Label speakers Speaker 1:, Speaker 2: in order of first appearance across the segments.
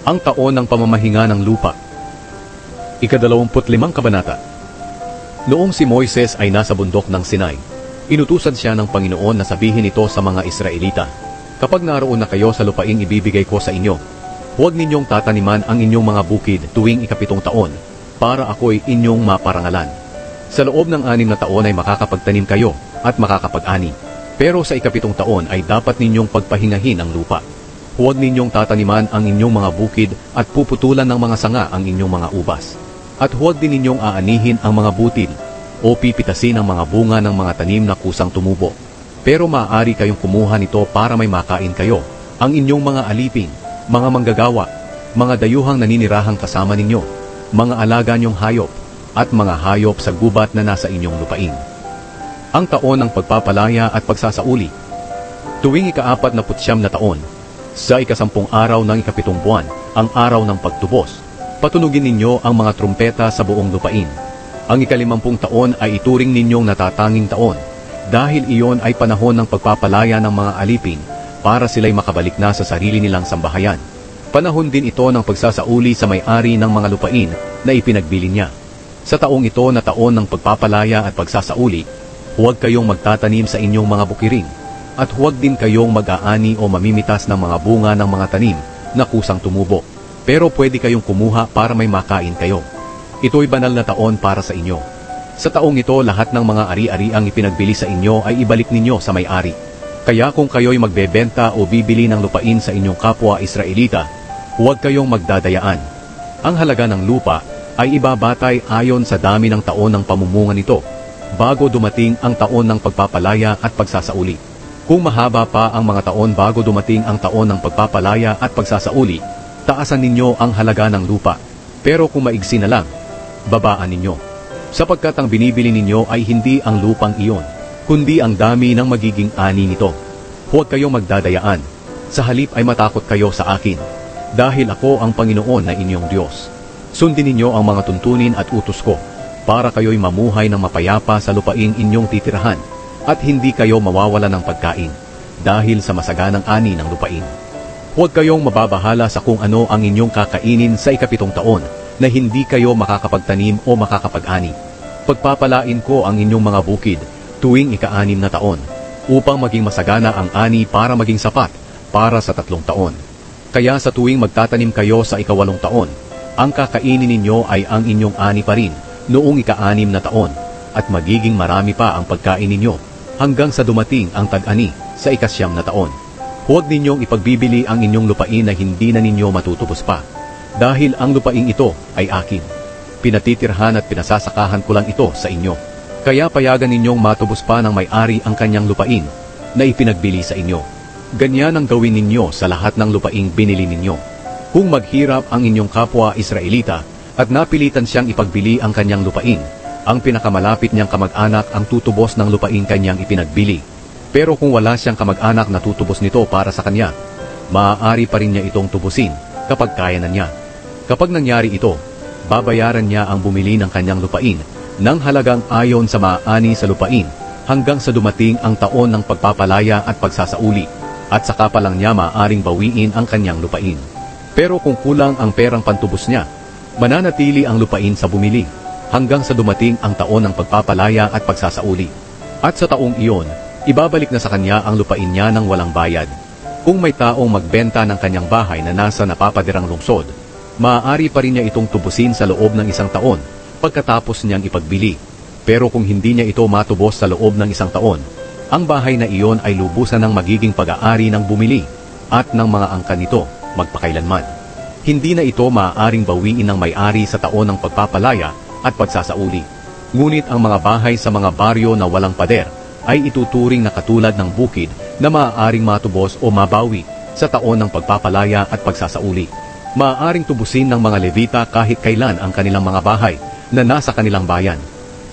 Speaker 1: Ang taon ng pamamahinga ng lupa. Ikadalawamput limang kabanata. Noong si Moises ay nasa bundok ng Sinai, inutusan siya ng Panginoon na sabihin ito sa mga Israelita, Kapag naroon na kayo sa lupaing ibibigay ko sa inyo, huwag ninyong tataniman ang inyong mga bukid tuwing ikapitong taon, para ako'y inyong maparangalan. Sa loob ng anim na taon ay makakapagtanim kayo at makakapag-ani. Pero sa ikapitong taon ay dapat ninyong pagpahingahin ang lupa. Huwag ninyong tataniman ang inyong mga bukid at puputulan ng mga sanga ang inyong mga ubas. At huwag din ninyong aanihin ang mga butil o pipitasin ang mga bunga ng mga tanim na kusang tumubo. Pero maaari kayong kumuha nito para may makain kayo, ang inyong mga alipin, mga manggagawa, mga dayuhang naninirahang kasama ninyo, mga alaga niyong hayop, at mga hayop sa gubat na nasa inyong lupain. Ang taon ng pagpapalaya at pagsasauli. Tuwing ikaapat na putsyam na taon, sa ikasampung araw ng ikapitong buwan, ang araw ng pagtubos, patunugin ninyo ang mga trumpeta sa buong lupain. Ang ikalimampung taon ay ituring ninyong natatanging taon, dahil iyon ay panahon ng pagpapalaya ng mga alipin para sila'y makabalik na sa sarili nilang sambahayan. Panahon din ito ng pagsasauli sa may-ari ng mga lupain na ipinagbili niya. Sa taong ito na taon ng pagpapalaya at pagsasauli, huwag kayong magtatanim sa inyong mga bukiring, at huwag din kayong mag-aani o mamimitas ng mga bunga ng mga tanim na kusang tumubo. Pero pwede kayong kumuha para may makain kayo. Ito'y banal na taon para sa inyo. Sa taong ito, lahat ng mga ari-ari ang ipinagbili sa inyo ay ibalik ninyo sa may-ari. Kaya kung kayo'y magbebenta o bibili ng lupain sa inyong kapwa Israelita, huwag kayong magdadayaan. Ang halaga ng lupa ay ibabatay ayon sa dami ng taon ng pamumunga nito, bago dumating ang taon ng pagpapalaya at pagsasauli. Kung mahaba pa ang mga taon bago dumating ang taon ng pagpapalaya at pagsasauli, taasan ninyo ang halaga ng lupa. Pero kung maigsi na lang, babaan ninyo sapagkat ang binibili ninyo ay hindi ang lupang iyon, kundi ang dami ng magiging ani nito. Huwag kayong magdadayaan, sa halip ay matakot kayo sa akin, dahil ako ang Panginoon na inyong Diyos. Sundin ninyo ang mga tuntunin at utos ko, para kayo'y mamuhay ng mapayapa sa lupaing inyong titirahan, at hindi kayo mawawala ng pagkain, dahil sa masaganang ani ng lupain. Huwag kayong mababahala sa kung ano ang inyong kakainin sa ikapitong taon, na hindi kayo makakapagtanim o makakapag-ani. Pagpapalain ko ang inyong mga bukid tuwing ika-anim na taon, upang maging masagana ang ani para maging sapat para sa tatlong taon. Kaya sa tuwing magtatanim kayo sa ikawalong taon, ang kakainin ninyo ay ang inyong ani pa rin noong ika-anim na taon, at magiging marami pa ang pagkain ninyo hanggang sa dumating ang tag-ani sa ikasyam na taon. Huwag ninyong ipagbibili ang inyong lupain na hindi na ninyo matutubos pa dahil ang lupaing ito ay akin. Pinatitirhan at pinasasakahan ko lang ito sa inyo. Kaya payagan ninyong matubos pa ng may-ari ang kanyang lupain na ipinagbili sa inyo. Ganyan ang gawin ninyo sa lahat ng lupaing binili ninyo. Kung maghirap ang inyong kapwa Israelita at napilitan siyang ipagbili ang kanyang lupain, ang pinakamalapit niyang kamag-anak ang tutubos ng lupain kanyang ipinagbili. Pero kung wala siyang kamag-anak na tutubos nito para sa kanya, maaari pa rin niya itong tubusin kapag kaya na niya. Kapag nangyari ito, babayaran niya ang bumili ng kanyang lupain ng halagang ayon sa maani sa lupain hanggang sa dumating ang taon ng pagpapalaya at pagsasauli at saka pa lang niya maaring bawiin ang kanyang lupain. Pero kung kulang ang perang pantubos niya, mananatili ang lupain sa bumili hanggang sa dumating ang taon ng pagpapalaya at pagsasauli. At sa taong iyon, ibabalik na sa kanya ang lupain niya ng walang bayad. Kung may taong magbenta ng kanyang bahay na nasa napapadirang lungsod, maaari pa rin niya itong tubusin sa loob ng isang taon pagkatapos niyang ipagbili. Pero kung hindi niya ito matubos sa loob ng isang taon, ang bahay na iyon ay lubusan ng magiging pag-aari ng bumili at ng mga angka nito magpakailanman. Hindi na ito maaaring bawiin ng may-ari sa taon ng pagpapalaya at pagsasauli. Ngunit ang mga bahay sa mga baryo na walang pader ay ituturing na katulad ng bukid na maaaring matubos o mabawi sa taon ng pagpapalaya at pagsasauli. Maaaring tubusin ng mga Levita kahit kailan ang kanilang mga bahay na nasa kanilang bayan.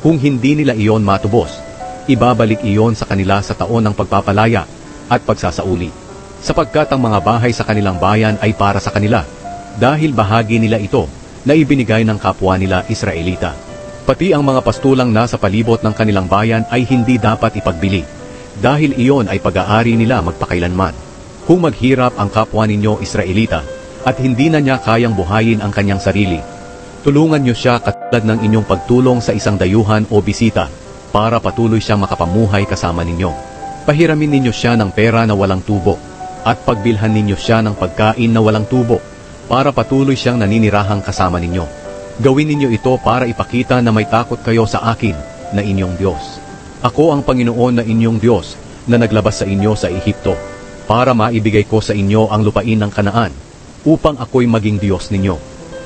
Speaker 1: Kung hindi nila iyon matubos, ibabalik iyon sa kanila sa taon ng pagpapalaya at pagsasauli. Sapagkat ang mga bahay sa kanilang bayan ay para sa kanila, dahil bahagi nila ito na ibinigay ng kapwa nila Israelita. Pati ang mga pastulang nasa palibot ng kanilang bayan ay hindi dapat ipagbili, dahil iyon ay pag-aari nila magpakailanman. Kung maghirap ang kapwa ninyo Israelita, at hindi na niya kayang buhayin ang kanyang sarili. Tulungan niyo siya katulad ng inyong pagtulong sa isang dayuhan o bisita para patuloy siyang makapamuhay kasama ninyo. Pahiramin ninyo siya ng pera na walang tubo at pagbilhan ninyo siya ng pagkain na walang tubo para patuloy siyang naninirahang kasama ninyo. Gawin ninyo ito para ipakita na may takot kayo sa akin na inyong Diyos. Ako ang Panginoon na inyong Diyos na naglabas sa inyo sa Ehipto para maibigay ko sa inyo ang lupain ng Kanaan upang ako'y maging Diyos ninyo.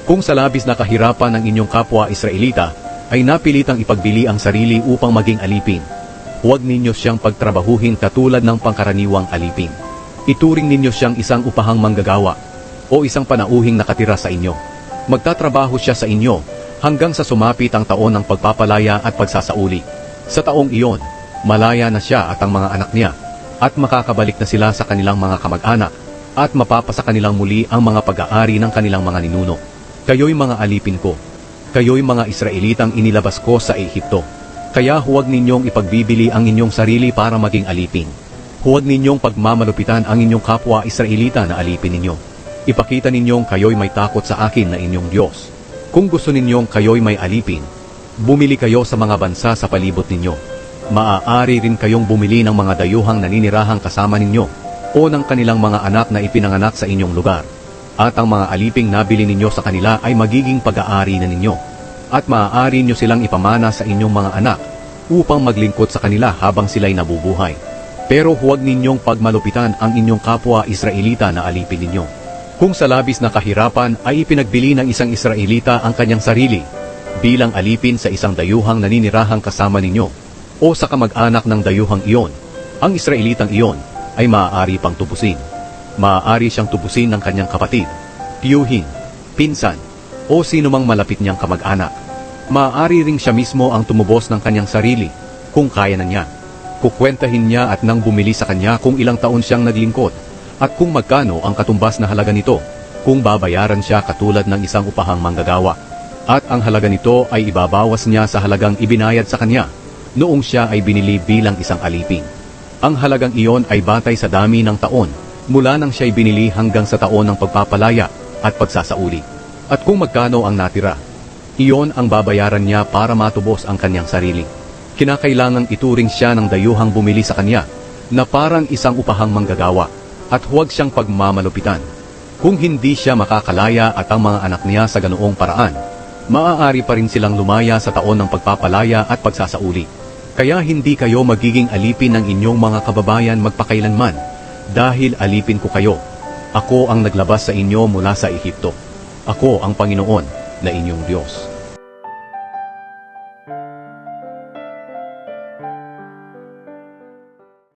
Speaker 1: Kung sa labis na kahirapan ng inyong kapwa Israelita ay napilitang ipagbili ang sarili upang maging alipin, huwag ninyo siyang pagtrabahuhin katulad ng pangkaraniwang alipin. Ituring ninyo siyang isang upahang manggagawa o isang panauhing nakatira sa inyo. Magtatrabaho siya sa inyo hanggang sa sumapit ang taon ng pagpapalaya at pagsasauli. Sa taong iyon, malaya na siya at ang mga anak niya at makakabalik na sila sa kanilang mga kamag-anak at mapapasa kanilang muli ang mga pag-aari ng kanilang mga ninuno. Kayo'y mga alipin ko. Kayo'y mga Israelitang inilabas ko sa Ehipto. Kaya huwag ninyong ipagbibili ang inyong sarili para maging alipin. Huwag ninyong pagmamalupitan ang inyong kapwa Israelita na alipin ninyo. Ipakita ninyong kayo'y may takot sa akin na inyong Diyos. Kung gusto ninyong kayo'y may alipin, bumili kayo sa mga bansa sa palibot ninyo. Maaari rin kayong bumili ng mga dayuhang naninirahang kasama ninyo o ng kanilang mga anak na ipinanganak sa inyong lugar. At ang mga aliping nabili ninyo sa kanila ay magiging pag-aari na ninyo. At maaari nyo silang ipamana sa inyong mga anak upang maglingkod sa kanila habang sila'y nabubuhay. Pero huwag ninyong pagmalupitan ang inyong kapwa Israelita na alipin ninyo. Kung sa labis na kahirapan ay ipinagbili ng isang Israelita ang kanyang sarili bilang alipin sa isang dayuhang naninirahang kasama ninyo o sa kamag-anak ng dayuhang iyon, ang Israelitang iyon ay maaari pang tubusin. Maaari siyang tubusin ng kanyang kapatid, tiyuhin, pinsan, o sino mang malapit niyang kamag-anak. Maaari ring siya mismo ang tumubos ng kanyang sarili kung kaya na niya. Kukwentahin niya at nang bumili sa kanya kung ilang taon siyang naglingkod at kung magkano ang katumbas na halaga nito kung babayaran siya katulad ng isang upahang manggagawa. At ang halaga nito ay ibabawas niya sa halagang ibinayad sa kanya noong siya ay binili bilang isang alipin. Ang halagang iyon ay batay sa dami ng taon mula nang siya'y binili hanggang sa taon ng pagpapalaya at pagsasauli. At kung magkano ang natira, iyon ang babayaran niya para matubos ang kanyang sarili. Kinakailangang ituring siya ng dayuhang bumili sa kanya na parang isang upahang manggagawa at huwag siyang pagmamalupitan. Kung hindi siya makakalaya at ang mga anak niya sa ganoong paraan, maaari pa rin silang lumaya sa taon ng pagpapalaya at pagsasauli. Kaya hindi kayo magiging alipin ng inyong mga kababayan magpakailanman dahil alipin ko kayo. Ako ang naglabas sa inyo mula sa Ehipto. Ako ang Panginoon na inyong Diyos.